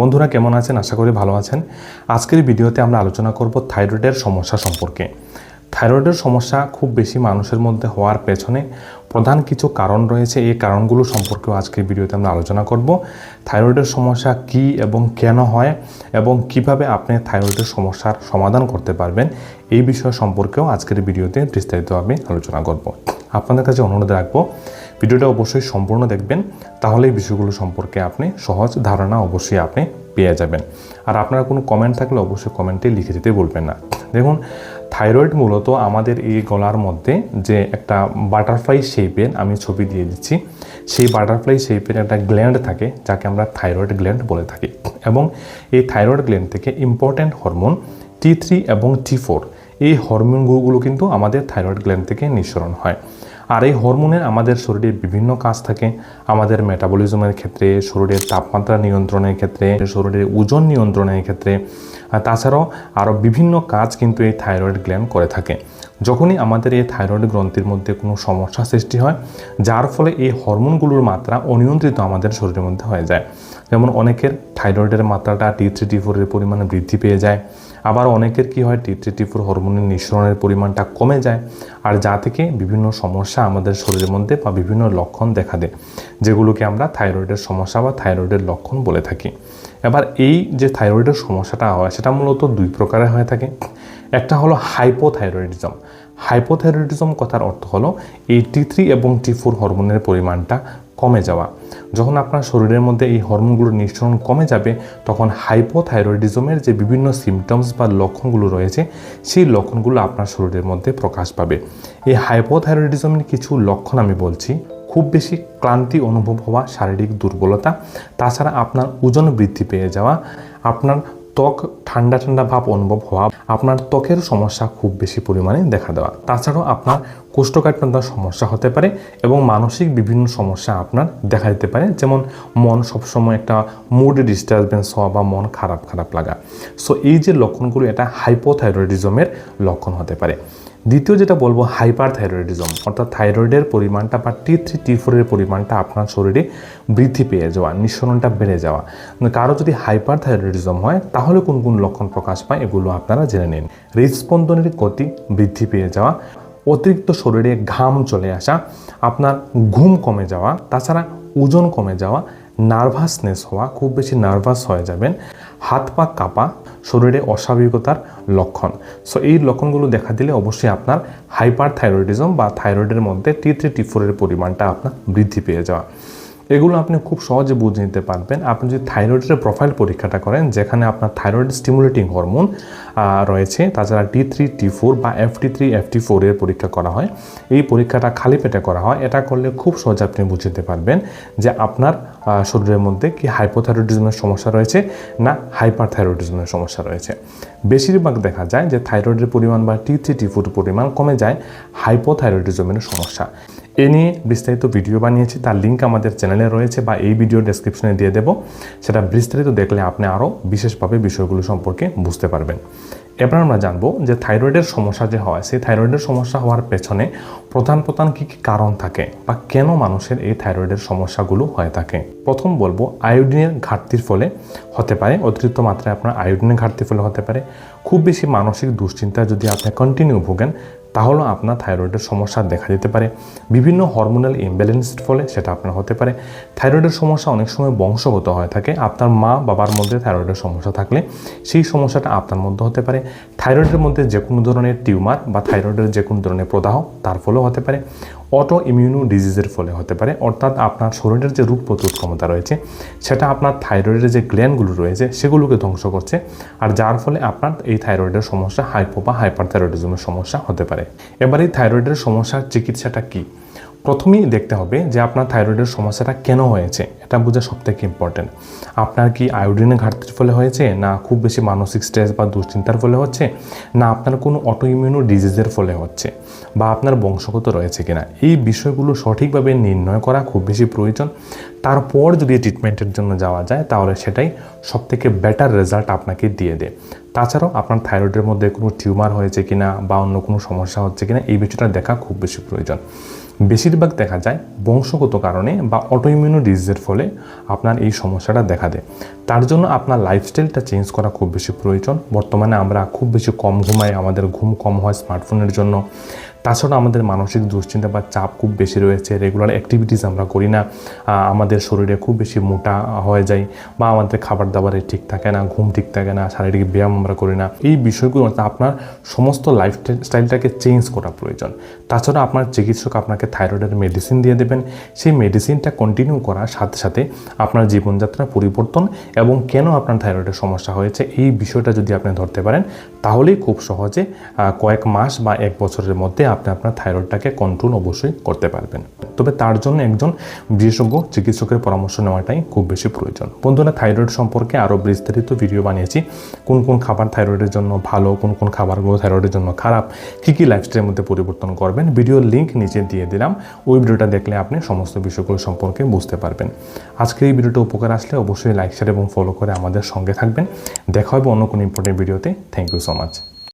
বন্ধুরা কেমন আছেন? আশা করি ভালো আছেন। আজকের ভিডিওতে আমরা আলোচনা করব থাইরয়েডের সমস্যা সম্পর্কে। থাইরয়েডের সমস্যা খুব বেশি মানুষের মধ্যে হওয়ার পেছনে প্রধান কিছু কারণ রয়েছে। এই কারণগুলো সম্পর্কেও আজকের ভিডিওতে আমরা আলোচনা করব। থাইরয়েডের সমস্যা কি এবং কেন হয় এবং কীভাবে আপনি থাইরয়েডের সমস্যার সমাধান করতে পারবেন, এই বিষয় সম্পর্কেও আজকের ভিডিওতে বিস্তারিতভাবে আলোচনা করব। আপনাদের কাছে অনুরোধ রাখব, ভিডিওটা অবশ্যই সম্পূর্ণ দেখবেন, তাহলে এই বিষয়গুলো সম্পর্কে আপনি সহজ ধারণা অবশ্যই আপনি পেয়ে যাবেন। আর আপনার কোনো কমেন্ট থাকলে অবশ্যই কমেন্টে লিখে দিতে বলবেন না। দেখুন থাইরয়েড মূলত আমাদের এই গলার মধ্যে যে একটা বাটারফ্লাই শেপের আমি ছবি দিয়ে দিচ্ছি, সেই বাটারফ্লাই শেপের একটা গ্ল্যান্ড থাকে, যাকে আমরা থাইরয়েড গ্ল্যান্ড বলে থাকি। এবং এই থাইরয়েড গ্ল্যান্ড থেকে ইম্পর্ট্যান্ট হরমোন টি থ্রি এবং টি ফোর এই হরমোন হরমোনগুলো কিন্তু আমাদের থাইরয়েড গ্ল্যান্ড থেকে নিঃসরণ হয়। আর এই হরমোনের আমাদের শরীরে বিভিন্ন কাজ থাকে। আমাদের মেটাবলিজমের ক্ষেত্রে, শরীরের তাপমাত্রা নিয়ন্ত্রণের ক্ষেত্রে, শরীরের ওজন নিয়ন্ত্রণের ক্ষেত্রে তাছাড়াও আরও বিভিন্ন কাজ কিন্তু এই থাইরয়েড গ্ল্যান্ড করে থাকে। যখনই আমাদের এই থাইরয়েড গ্রন্থির মধ্যে কোনো সমস্যা সৃষ্টি হয়, যার ফলে এই হরমোনগুলোর মাত্রা অনিয়ন্ত্রিত আমাদের শরীরের মধ্যে হয়ে যায়। যেমন অনেকের থাইরয়েডের মাত্রাটা টি থ্রি টি ফোরের পরিমাণে বৃদ্ধি পেয়ে যায়, আবার অনেকের কি হয় টি থ্রি টি ফোর হরমোনের নিঃসরণের পরিমাণটা কমে যায়, আর যা থেকে বিভিন্ন সমস্যা আমাদের শরীরের মধ্যে বা বিভিন্ন লক্ষণ দেখা দেয়, যেগুলোকে আমরা থাইরয়েডের সমস্যা বা থাইরয়েডের লক্ষণ বলে থাকি। এবার এই যে থাইরয়েডের সমস্যাটা হয়, সেটা মূলত দুই প্রকারের হয়ে থাকে। একটা হলো হাইপোথাইরয়েডিজম হাইপোথাইরয়েডিজম কথার অর্থ হলো এই টি থ্রি এবং টি ফোর হরমোনের পরিমাণটা কমে যাওয়া। যখন আপনার শরীরের মধ্যে এই হরমোনগুলোর নিঃসরণ কমে যাবে, তখন হাইপোথাইরয়েডিজমের যে বিভিন্ন সিমটমস বা লক্ষণগুলো রয়েছে, সেই লক্ষণগুলো আপনার শরীরের মধ্যে প্রকাশ পাবে। এই হাইপোথাইরয়েডিজমের কিছু লক্ষণ আমি বলছি। খুব বেশি ক্লান্তি অনুভব হওয়া, শারীরিক দুর্বলতা, তাছাড়া আপনার ওজন বৃদ্ধি পেয়ে যাওয়া, আপনার ত্বক ঠান্ডা ঠান্ডা ভাব অনুভব হওয়া আপনার ত্বকের সমস্যা খুব বেশি পরিমাণে দেখা দেওয়া। তাছাড়াও আপনার কোষ্ঠকাঠিন্যতার সমস্যা হতে পারে এবং মানসিক বিভিন্ন সমস্যা আপনার দেখা দিতে পারে। যেমন মন সবসময় একটা মুড ডিস্টারবেন্স হওয়া বা মন খারাপ খারাপ লাগা। সো এই যে লক্ষণগুলো, এটা হাইপোথাইরয়েডিজমের লক্ষণ হতে পারে। দ্বিতীয় যেটা বলব হাইপার থাইরয়েডিজম অর্থাৎ থাইরয়েডের পরিমাণটা বা টি থ্রি টি ফোরের পরিমাণটা আপনার শরীরে বৃদ্ধি পেয়ে যাওয়া, নিঃসরণটা বেড়ে যাওয়া। কারও যদি হাইপার থাইরয়েডিজম হয়, তাহলে কোন কোন লক্ষণ প্রকাশ পায় এগুলো আপনারা জেনে নিন। হৃদস্পন্দনের গতি বৃদ্ধি পেয়ে যাওয়া, অতিরিক্ত শরীরে ঘাম চলে আসা, আপনার ঘুম কমে যাওয়া, তাছাড়া ওজন কমে যাওয়া নার্ভাসনেস হওয়া, খুব বেশি নার্ভাস হয়ে যাবেন হাত পা কাঁপা, শরীরে অস্বাভাবিকতার লক্ষণ। সো এই লক্ষণগুলো দেখা দিলে অবশ্যই আপনার হাইপার থাইরয়েডিজম বা থাইরয়েডের মধ্যে টি থ্রি টি ফোরের পরিমাণটা আপনার বৃদ্ধি পেয়ে যাওয়া। এগুলো আপনি খুব সহজে বুঝে নিতে পারবেন। আপনি যদি থাইরয়েডের প্রোফাইল পরীক্ষাটা করেন, যেখানে আপনার থাইরয়েড স্টিমুলেটিং হরমোন রয়েছে, তাছাড়া টি থ্রি টি ফোর বা F T three F T ফোরের পরীক্ষা করা হয়। এই পরীক্ষাটা খালি পেটে করা হয়। এটা করলে খুব সহজে আপনি বুঝতে পারবেন যে আপনার শরীরের মধ্যে কি হাইপোথাইরয়েডিজমের সমস্যা রয়েছে না হাইপার থাইরয়েডিজমের সমস্যা রয়েছে। বেশিরভাগ দেখা যায় যে থাইরয়েডের পরিমাণ বা টি থ্রি টি ফোর পরিমাণ কমে যায় হাইপোথাইরয়েডিজমের সমস্যা। এ নিয়ে বিস্তারিত ভিডিও বানিয়েছি, তার লিঙ্ক আমাদের চ্যানেলে রয়েছে বা এই ভিডিও ডেসক্রিপশনে দিয়ে দেবো। সেটা বিস্তারিত দেখলে আপনি আরও বিশেষভাবে বিষয়গুলো সম্পর্কে বুঝতে পারবেন। এবার আমরা জানব যে থাইরয়েডের সমস্যা যে হয়, সেই থাইরয়েডের সমস্যা হওয়ার পেছনে প্রধান প্রধান কী কী কারণ থাকে বা কেন মানুষের এই থাইরয়েডের সমস্যাগুলো হয়ে থাকে? প্রথম বলব, আয়োডিনের ঘাটতির ফলে হতে পারে, অতিরিক্ত মাত্রায় আপনার আয়োডিনের ঘাটতির ফলে হতে পারে। খুব বেশি মানসিক দুশ্চিন্তা যদি আপনি কন্টিনিউ ভোগেন তাহলেও আপনার থাইরয়েডের সমস্যা দেখা দিতে পারে। বিভিন্ন হরমোনাল ইমব্যালেন্সের ফলে সেটা আপনার হতে পারে। থাইরয়েডের সমস্যা অনেক সময় বংশগত হয়ে থাকে। আপনার মা বাবার মধ্যে থাইরয়েডের সমস্যা থাকলে সেই সমস্যাটা আপনার মধ্যে হতে পারে। থাইরয়েডের মধ্যে যে কোনো ধরনের টিউমার বা থাইরয়েডের যে কোনো ধরনের প্রদাহ তার ফলেও হতে পারে। অটো ইমিউনো ডিজিজের ফলে হতে পারে, অর্থাৎ আপনার শরীরের যে রোগ প্রতিরোধ ক্ষমতা রয়েছে, সেটা আপনার থাইরয়েডের যে গ্ল্যান্ডগুলো রয়েছে, সেগুলোকে ধ্বংস করছে। আর যার ফলে আপনার এই থাইরয়েডের সমস্যা হাইপো বা হাইপার থাইরয়েডিজমের সমস্যা হতে পারে। এবার এই থাইরয়েডের সমস্যার চিকিৎসাটা কী? প্রথমেই দেখতে হবে যে আপনার থাইরয়েডের সমস্যাটা কেন হয়েছে। এটা বোঝা সবথেকে ইম্পর্টেন্ট আপনার কি আয়োডিনের ঘাটতির ফলে হয়েছে? না, খুব বেশি মানসিক স্ট্রেস বা দুশ্চিন্তার ফলে হচ্ছে? না, আপনার কোনো অটো ইমিউনো ডিজিজের ফলে হচ্ছে? বা আপনার বংশগত রয়েছে কিনা? এই বিষয়গুলো সঠিকভাবে নির্ণয় করা খুব বেশি প্রয়োজন। তারপর যদি ট্রিটমেন্টের জন্য যাওয়া যায়, তাহলে সেটাই সবথেকে বেটার রেজাল্ট আপনাকে দিয়ে দেয়। তাছাড়াও আপনার থাইরয়েডের মধ্যে কোনো টিউমার হয়েছে কিনা বা অন্য কোনো সমস্যা হচ্ছে কিনা, এই বিষয়টা দেখা খুব বেশি প্রয়োজন। বেশিরভাগ দেখা যায় বংশগত কারণে বা অটোইমিউনো ডিজিজের ফলে আপনার এই সমস্যাটা দেখা দেয়। তার জন্য আপনার লাইফস্টাইলটা চেঞ্জ করা খুব বেশি প্রয়োজন। বর্তমানে আমরা খুব বেশি কম ঘুমাই, আমাদের ঘুম কম হয় স্মার্টফোনের জন্য। তাছাড়া আমাদের মানসিক দুশ্চিন্তা বা চাপ খুব বেশি রয়েছে রেগুলার অ্যাক্টিভিটিস আমরা করি না। আমাদের শরীরে খুব বেশি মোটা হয়ে যায় বা আমাদের খাবার দাবারে ঠিক থাকে না, ঘুম ঠিক থাকে না, শারীরিক ব্যায়াম আমরা করি না। এই বিষয়গুলো আপনার সমস্ত লাইফ স্টাইলটাকে চেঞ্জ করা প্রয়োজন। তাছাড়া আপনার চিকিৎসক আপনাকে থাইরয়েডের মেডিসিন দিয়ে দেবেন। সেই মেডিসিনটা কন্টিনিউ করার সাথে সাথে আপনার জীবনযাত্রা পরিবর্তন এবং কেন আপনার থাইরয়েডের সমস্যা হয়েছে এই বিষয়টা যদি আপনি ধরতে পারেন, তাহলেই খুব সহজে কয়েক মাস বা এক বছরের মধ্যে আপনি আপনার থাইরয়েডটাকে কন্ট্রোল অবশ্যই করতে পারবেন। তবে তার জন্য একজন বিশেষজ্ঞ চিকিৎসকের পরামর্শ নেওয়াটাই খুব বেশি প্রয়োজন। বন্ধুরা থাইরয়েড সম্পর্কে আরও বিস্তারিত ভিডিও বানিয়েছি। কোন কোন খাবার থাইরয়েডের জন্য ভালো, কোন কোন খাবারগুলো থাইরয়েডের জন্য খারাপ, কী কী লাইফস্টাইলের মধ্যে পরিবর্তন করবেন ভিডিওর লিঙ্ক নিচে দিয়ে দিলাম। ওই ভিডিওটা দেখলে আপনি সমস্ত বিষয়গুলো সম্পর্কে বুঝতে পারবেন। আজকের এই ভিডিওটা উপকার আসলে অবশ্যই লাইক শেয়ার এবং ফলো করে আমাদের সঙ্গে থাকবেন। দেখা হবে অন্য কোনো ইম্পর্টেন্ট ভিডিওতে থ্যাংক ইউ সো মাচ